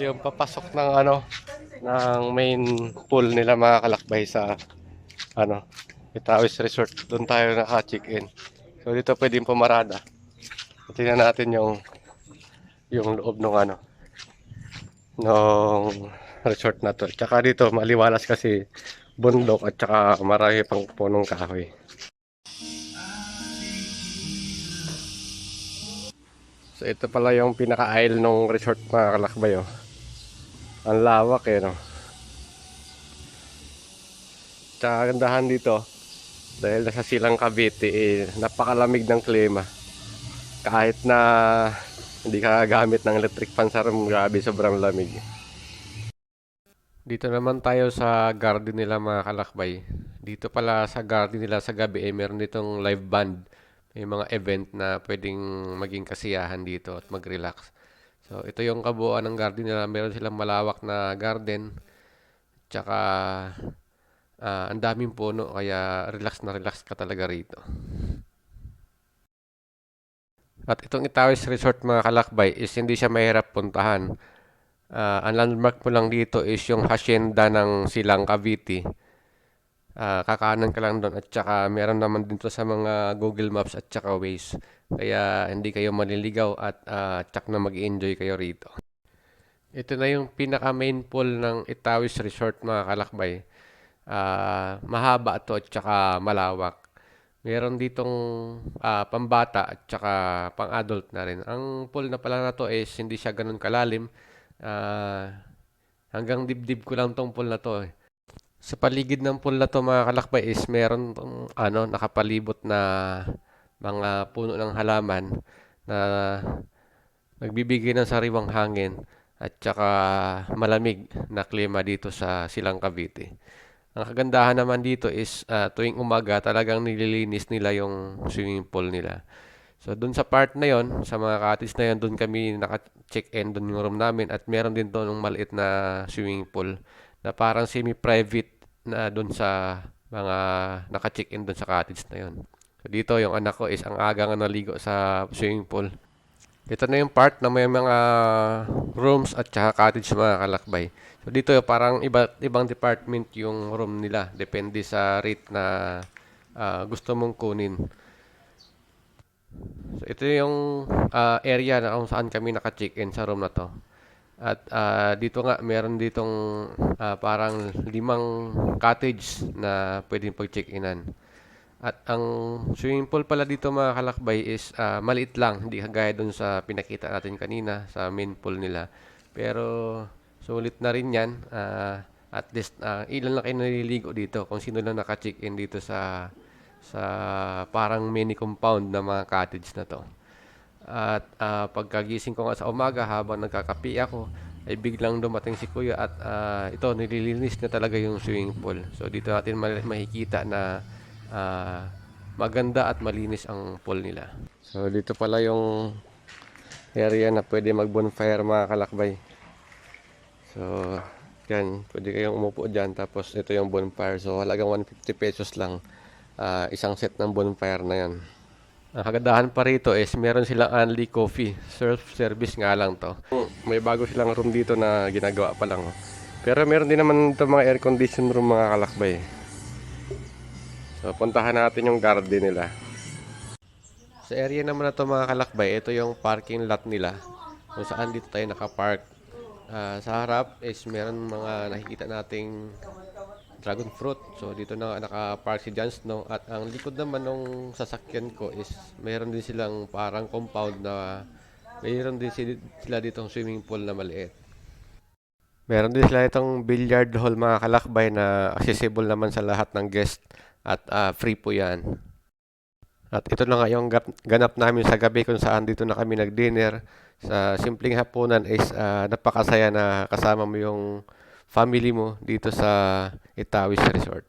yung papasok ng ano ng main pool nila mga kalakbay sa ano Itawis Resort. Doon tayo naka-check-in. So dito pwedeng pumarada. Tingnan natin yung yung loob ng ano ng resort na to. Tsaka dito maliwalas kasi bundok at tsaka marami pang punong kahoy. So ito pala yung pinaka-aisle ng resort mga kalakbay oh. Ang lawak eh no. Tsaka dito dahil nasa silang Cavite eh, napakalamig ng klima. Kahit na hindi ka gamit ng electric fan sa room, grabe sobrang lamig. Dito naman tayo sa garden nila mga kalakbay. Dito pala sa garden nila sa gabi eh, meron ditong live band. May mga event na pwedeng maging kasiyahan dito at mag-relax. So ito yung kabuuan ng garden nila. Meron silang malawak na garden. Tsaka ah, ang daming puno kaya relax na relax ka talaga rito. At itong Itawis Resort mga kalakbay is hindi siya mahirap puntahan. Ah, ang landmark mo lang dito is yung hacienda ng Silang Cavite. Ah, kakanan ka lang doon at saka meron naman dito sa mga Google Maps at saka Waze. Kaya hindi kayo maliligaw at ah, tsak na mag enjoy kayo rito. Ito na yung pinaka main pool ng Itawis Resort mga kalakbay. Ah, mahaba to at saka malawak. Meron ditong ah, pambata at saka pang-adult na rin. Ang pool na pala na to is hindi siya ganun kalalim. Ah, hanggang dibdib ko lang tong pool na to. eh. Sa paligid ng pool na to mga kalakbay is meron tong ano nakapalibot na mga puno ng halaman na nagbibigay ng sariwang hangin at saka malamig na klima dito sa Silang Cavite. Ang kagandahan naman dito is ah, tuwing umaga talagang nililinis nila yung swimming pool nila. So doon sa part na yon, sa mga cottage na yon, doon kami naka-check-in doon yung room namin at meron din doon ng maliit na swimming pool na parang semi-private na doon sa mga naka-check-in doon sa cottage na yon. So dito yung anak ko is ang aga nga naligo sa swimming pool. Ito na yung part na may mga rooms at saka cottage mga kalakbay. So dito parang iba, ibang department yung room nila. Depende sa rate na ah, gusto mong kunin. So ito yung ah, area na kung saan kami naka-check-in sa room na to. At ah, dito nga meron ditong ah, parang limang cottage na pwedeng pag-check-inan. At ang swimming pool pala dito mga kalakbay is ah, maliit lang, hindi kagaya dun sa pinakita natin kanina sa main pool nila. Pero sulit na rin yan. Ah, at least ah, ilan lang kayo naliligo dito kung sino lang naka-check-in dito sa sa parang mini compound na mga cottage na to. At ah, pagkagising ko nga sa umaga habang nagkakapi ako, ay biglang dumating si Kuya at ah, ito nililinis na talaga yung swimming pool. So dito natin ma- makikita na ah, maganda at malinis ang pool nila. So dito pala yung area na pwede mag-bonfire mga kalakbay. So yan, pwede kayong umupo dyan tapos ito yung bonfire. So halagang 150 pesos lang ah, isang set ng bonfire na yan. Ang kagandahan pa rito is meron silang only coffee. Self-service nga lang to. May bago silang room dito na ginagawa pa lang. Pero meron din naman ito mga air condition room mga kalakbay. So puntahan natin yung garden nila. Sa area naman na to mga kalakbay, ito yung parking lot nila. Kung saan dito tayo nakapark. Ah, sa harap is meron mga nakikita nating dragon fruit. So dito na naka-park si John Snow at ang likod naman ng sasakyan ko is mayroon din silang parang compound na mayroon din si- sila ditong swimming pool na maliit. Meron din sila itong billiard hall mga kalakbay na accessible naman sa lahat ng guest at ah, free po yan. At ito na nga yung gap- ganap namin sa gabi kung saan dito na kami nag-dinner. Sa simpleng hapunan is ah, napakasaya na kasama mo yung family mo dito sa Itawis Resort.